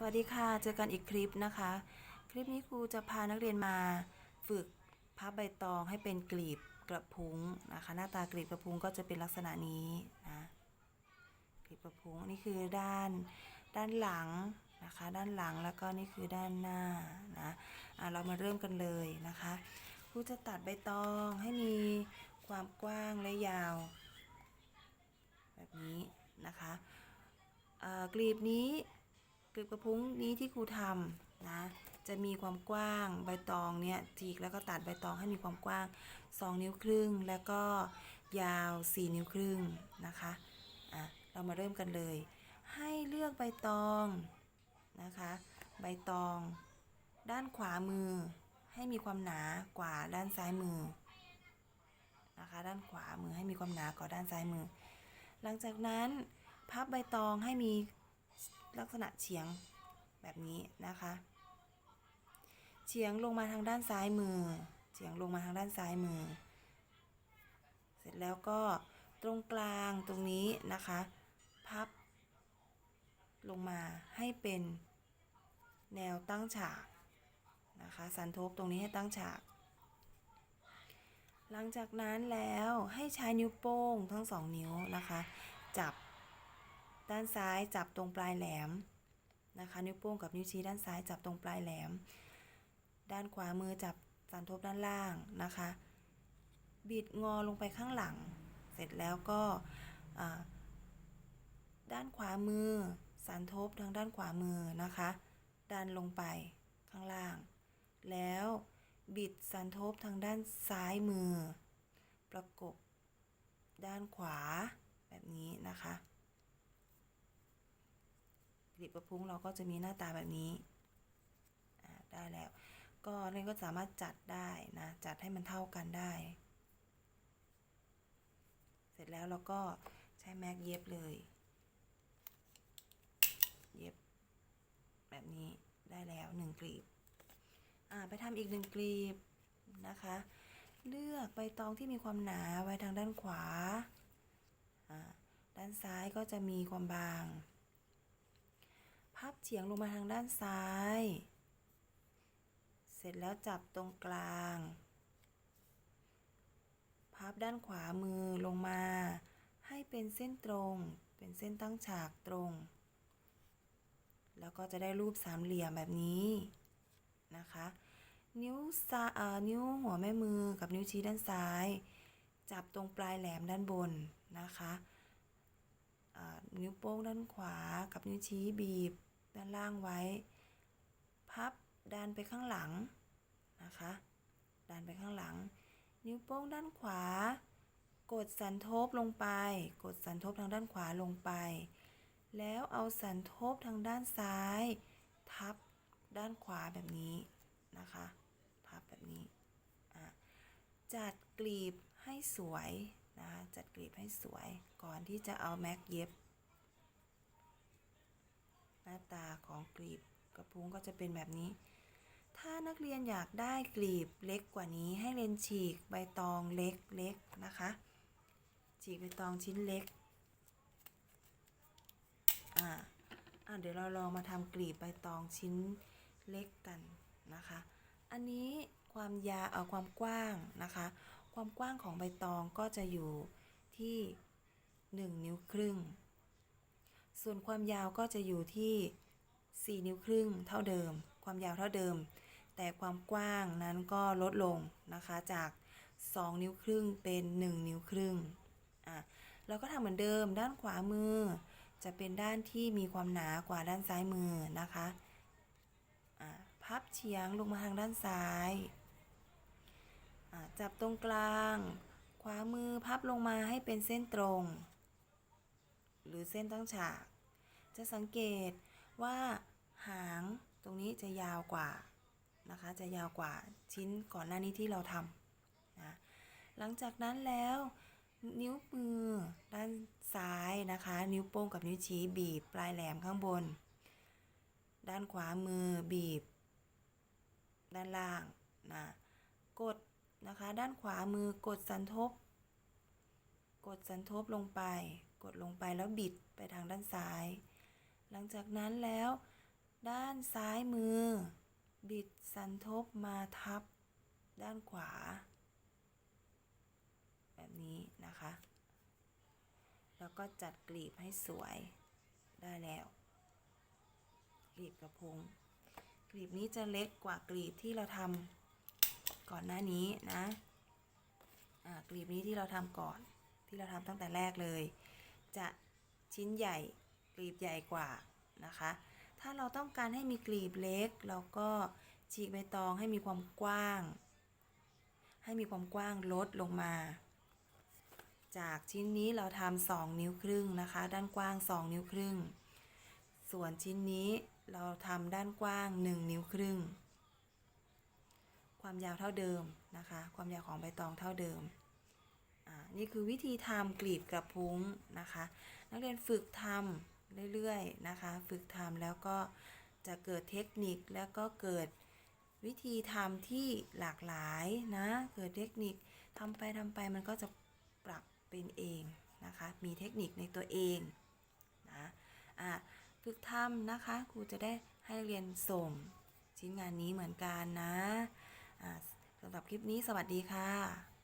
สวัสดีค่ะ เจอกันอีกคลิปนะคะ คลิปนี้ครูจะพานักเรียนมาฝึกพับใบตองให้เป็นกลีบกระพุ้งนะคะ หน้าตากลีบกระพุ้งก็จะเป็นลักษณะนี้นะกลีบกระพุ้งนี่คือด้านด้านหลังนะคะ ด้านหลังแล้วก็นี่คือด้านหน้านะะเรามาเริ่มกันเลยนะคะครูจะตัดใบตองให้มีความกว้างและยาว แบบนี้นะคะกลีบนี้ กลีบกระพุ้งนี้ที่ครูทำนะ จะมีความกว้างใบตองเนี่ยจีกแล้วก็ตัดใบตองให้มีความกว้าง 2 นิ้วครึ่ง แล้วก็ยาว 4 นิ้วครึ่งนะคะอะเรามาเริ่มกันเลย ให้เลือกใบตองนะคะ ใบตอง ด้านขวามือ ให้มีความหนากว่าด้านซ้ายมือนะคะด้านขวามือให้มีความหนากว่าด้านซ้ายมือ หลังจากนั้นพับใบตองให้มี ลักษณะเฉียงแบบนี้นะคะ เฉียงลงมาทางด้านซ้ายมือ เฉียงลงมาทางด้านซ้ายมือ เสร็จแล้วก็ตรงกลางตรงนี้นะคะ พับ ลงมาให้เป็นแนวตั้งฉากนะคะสันทบตรงนี้ให้ตั้งฉาก หลังจากนั้นแล้วให้ใช้นิ้วโป้งทั้งสองนิ้วนะคะ จับ ด้านซ้ายจับตรงปลายแหลมนะคะนิ้วโป้งกับนิ้วชี้ด้านซ้ายจับตรงปลายแหลม ด้านขวามือจับสันทบด้านล่างนะคะ บิดงอลงไปข้างหลัง เสร็จแล้วก็ด้านขวามือ สันทบทางด้านขวามือนะคะ ดันลงไปข้างล่าง แล้วบิดสันทบทางด้านซ้ายมือ ประกบด้านขวาแบบนี้นะคะ กลีบกระพุ้งเราก็จะมีหน้าตาแบบนี้ได้แล้ว ก็นี่ก็สามารถจัดได้นะ จัดให้มันเท่ากันได้ เสร็จแล้วเราก็ใช้แม็กเย็บเลย เย็บ แบบนี้ได้แล้วหนึ่งกลีบไปทำอีกหนึ่งกลีบนะคะ เลือกใบตองที่มีความหนาไว้ทางด้านขวา ด้านซ้ายก็จะมีความบาง พับเฉียงลงมาทางด้านซ้าย เสร็จแล้วจับตรงกลาง พับด้านขวามือลงมา ให้เป็นเส้นตรง เป็นเส้นตั้งฉากตรง แล้วก็จะได้รูปสามเหลี่ยมแบบนี้นะคะ นิ้วซ้าเอ่อนิ้วหัวแม่มือกับนิ้วชี้ด้านซ้าย จับตรงปลายแหลมด้านบนนะคะนิ้วโป้งด้านขวากับนิ้วชี้บีบ ด้านล่างไว้ พับดันไปข้างหลังนะคะดันไปข้างหลัง นิ้วโป้งด้านขวา กดสันทบลงไป กดสันทบทางด้านขวาลงไป แล้วเอาสันทบทางด้านซ้าย ทับด้านขวาแบบนี้นะคะพับแบบนี้อะจัดกลีบให้สวยนะคะจัดกลีบให้สวยก่อนที่จะเอาแม็กเย็บ น้าตาของกลีบกระพุ้งก็จะเป็นแบบนี้ ถ้านักเรียนอยากได้กลีบเล็กกว่านี้ให้เรียนฉีกใบตองเล็กๆนะคะ ฉีกใบตองชิ้นเล็กอ่าอ่าเดี๋ยวเราลองมาทำกลีบใบตองชิ้นเล็กกันนะคะ อันนี้ความยาวเอาความกว้างนะคะ ความกว้างของใบตองก็จะอยู่ที่ 1 นิ้วครึ่ง ส่วนความยาวก็จะอยู่ที่ 4 นิ้วครึ่งเท่าเดิม ความยาวเท่าเดิม แต่ความกว้างนั้นก็ลดลงนะคะจาก 2 นิ้วครึ่งเป็น 1 นิ้วครึ่งอะเราก็ทำเหมือนเดิมด้านขวามือ จะเป็นด้านที่มีความหนากว่าด้านซ้ายมือนะคะอะพับเฉียงลงมาทางด้านซ้ายอะจับตรงกลาง ขวามือพับลงมาให้เป็นเส้นตรง หรือเส้นตั้งฉาก จะสังเกตว่าหางตรงนี้จะยาวกว่านะคะ จะยาวกว่าชิ้นก่อนหน้านี้ที่เราทำนะหลังจากนั้นแล้วนิ้วมือด้านซ้ายนะคะ นิ้วโป้งกับนิ้วชี้บีบปลายแหลมข้างบน ด้านขวามือบีบ ด้านล่างนะกดนะคะ ด้านขวามือกดสันทบ กดสันทบลงไป กดลงไปแล้วบิดไปทางด้านซ้าย หลังจากนั้นแล้ว ด้านซ้ายมือ บิดสันทบมาทับ ด้านขวา แบบนี้นะคะ แล้วก็จัดกลีบให้สวยได้แล้ว กลีบกระพงกลีบนี้จะเล็กกว่ากลีบที่เราทำก่อนหน้านี้นะกลีบนี้ที่เราทำก่อนที่เราทำตั้งแต่แรกเลย จะชิ้นใหญ่ กลีบใหญ่กว่านะคะ ถ้าเราต้องการให้มีกลีบเล็ก เราก็ฉีกใบตองให้มีความกว้าง ให้มีความกว้างลดลงมา จากชิ้นนี้เราทำสองนิ้วครึ่งนะคะ ด้านกว้าง2นิ้วครึ่ง ส่วนชิ้นนี้เราทำด้านกว้าง1นิ้วครึ่ง ความยาวเท่าเดิมนะคะ ความยาวของใบตองเท่าเดิมอ่านี่คือวิธีทำกลีบกระพุ้งนะคะ นักเรียนฝึกทำ เรื่อยๆนะคะ ฝึกทำแล้วก็จะเกิดเทคนิคแล้วก็เกิดวิธีทำที่หลากหลายนะ เกิดเทคนิคทำไปทำไปมันก็จะปรับเป็นเองนะคะ มีเทคนิคในตัวเองนะอะฝึกทำนะคะครูจะได้ให้เรียนส่งชิ้นงานนี้เหมือนกันนะอะสำหรับคลิปนี้สวัสดีค่ะ